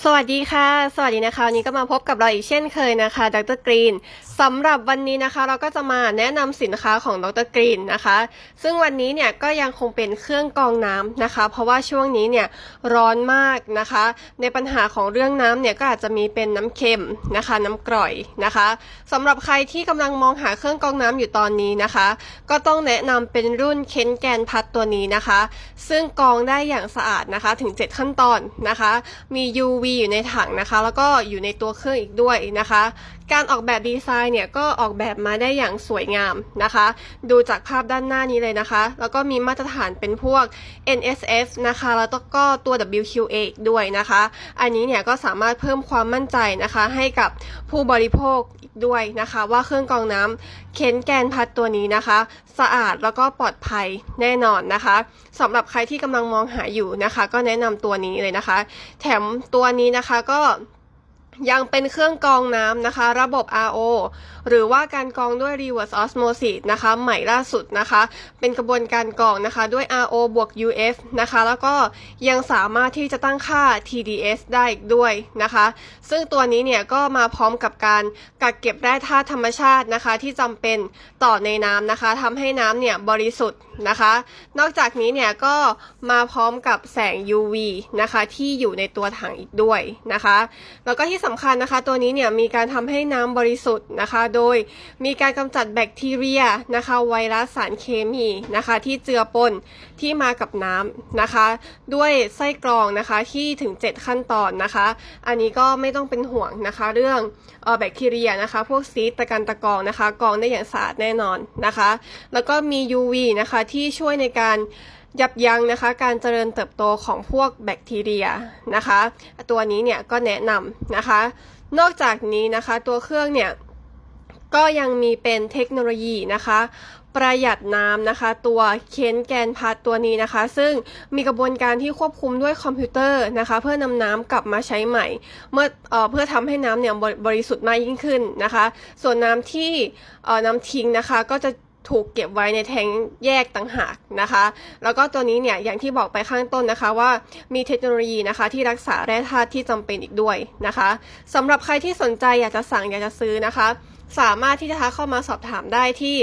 สวัสดีค่ะ สวัสดีนะคะวันนี้ก็มาพบกับเราอีกเช่นเคยนะคะ ดรกรีนสำหรับวันนี้นะคะ เราก็จะมาแนะนำสินค้าของดรกรีนนะคะ ซึ่งวันนี้เนี่ยก็ยังคงเป็นเครื่องกรองน้ำนะคะ เพราะว่าช่วงนี้เนี่ยร้อนมากนะคะ ในปัญหาของเรื่องน้ำเนี่ยก็อาจจะมีเป็นน้ำเค็มนะคะ น้ำกร่อยนะคะสำหรับใครที่กำลังมองหาเครื่องกรองน้ำอยู่ตอนนี้นะคะ ก็ต้องแนะนำเป็นรุ่นเค้นแกนพัดตัวนี้นะคะ ซึ่งกรองได้อย่างสะอาดนะคะถึง 7 ขั้นตอนนะคะ มี UV อยู่ในถังนะคะ แล้วก็อยู่ในตัวเครื่องอีกด้วยนะคะ การออกแบบดีไซน์เนี่ยก็ออกแบบมาได้อย่างสวยงามนะคะ ดูจากภาพด้านหน้านี้เลยนะคะ แล้วก็มีมาตรฐานเป็นพวก NSF นะคะ แล้วก็ตัว WQA อีกด้วยนะคะ อันนี้เนี่ยก็สามารถเพิ่มความมั่นใจนะคะ ให้กับผู้บริโภคอีกด้วยนะคะ ว่าเครื่องกรองน้ำเค้นแกนพัดตัวนี้นะคะ สะอาดแล้วก็ปลอดภัยแน่นอนนะคะสำหรับใครที่กำลังมองหาอยู่นะคะ ก็แนะนำตัวนี้เลยนะคะ แถมตัวนี้นะคะก็ ยังเป็นเครื่องกรองน้ำนะคะ ระบบ RO หรือว่าการกรองด้วย reverse osmosis นะคะ ใหม่ล่าสุดนะคะ เป็นกระบวนการกรองนะคะด้วย RO บวก UF นะคะ แล้วก็ยังสามารถที่จะตั้งค่า TDS ได้อีกด้วยนะคะ ซึ่งตัวนี้เนี่ยก็มาพร้อมกับการกักเก็บแร่ธาตุธรรมชาตินะคะ ที่จำเป็นต่อในน้ำนะคะทำให้น้ำเนี่ยบริสุทธิ์นะคะ นอกจากนี้เนี่ยก็มาพร้อมกับแสง UV นะคะที่อยู่ในตัวถังอีกด้วยนะคะ แล้วก็ที่สำคัญนะคะ ตัวนี้เนี่ยมีการทำให้น้ำบริสุทธิ์นะคะ โดยมีการกำจัดแบคทีเรียนะคะ ไวรัสสารเคมีนะคะ ที่เจือปนที่มากับน้ำนะคะ ด้วยไส้กรองนะคะที่ถึง 7 ขั้นตอนนะคะ อันนี้ก็ไม่ต้องเป็นห่วงนะคะ เรื่องออแบคทีเรียนะคะ พวกซีสตะกันตะกรองนะคะกรองได้อย่างสะอาดแน่นอนนะคะ แล้วก็มี UV นะคะที่ช่วยในการ ยับยั้งนะคะการเจริญเติบโตของพวกแบคทีเรียนะคะ ตัวนี้เนี่ยก็แนะนำนะคะ นอกจากนี้นะคะตัวเครื่องเนี่ยก็ยังมีเป็นเทคโนโลยีนะคะ ประหยัดน้ำนะคะ ตัวเค้นแกนพัดตัวนี้นะคะ ซึ่งมีกระบวนการที่ควบคุมด้วยคอมพิวเตอร์นะคะ เพื่อนำน้ำกลับมาใช้ใหม่ เมื่อเออเพื่อทำให้น้ำเนี่ยบริบริสุทธิ์มากยิ่งขึ้นนะคะ ส่วนน้ำที่ออน้ำทิ้งนะคะก็จะ ถูกเก็บไว้ในแทงแยกต่างหากนะคะ แล้วก็ตัวนี้เนี่ยอย่างที่บอกไปข้างต้นนะคะว่ามีเทคโนโลยีนะคะที่รักษาแร่ธาตุที่จำเป็นอีกด้วยนะคะสำหรับใครที่สนใจอยากจะสั่งอยากจะซื้อนะคะ สามารถที่จะทักเข้ามาสอบถามได้ที่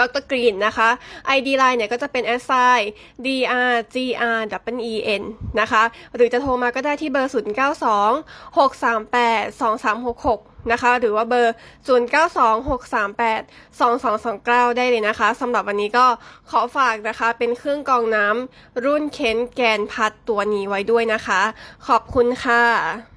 ดรกรีนนะคะ ID line เนี่ยก็จะเป็น s i DRGREN นะคะ หรือจะโทรมาก็ได้ที่เบอร์ 0 9 2 6 3 8 2 3 6 6 นะคะ หรือว่าเบอร์ 0 9 2 6 3 8 2 2 2 9 ได้เลยนะคะสำหรับวันนี้ก็ขอฝากนะคะ เป็นเครื่องกรองน้ำรุ่นเค้นแกนพัดตัวนี้ไว้ด้วยนะคะ ขอบคุณค่ะ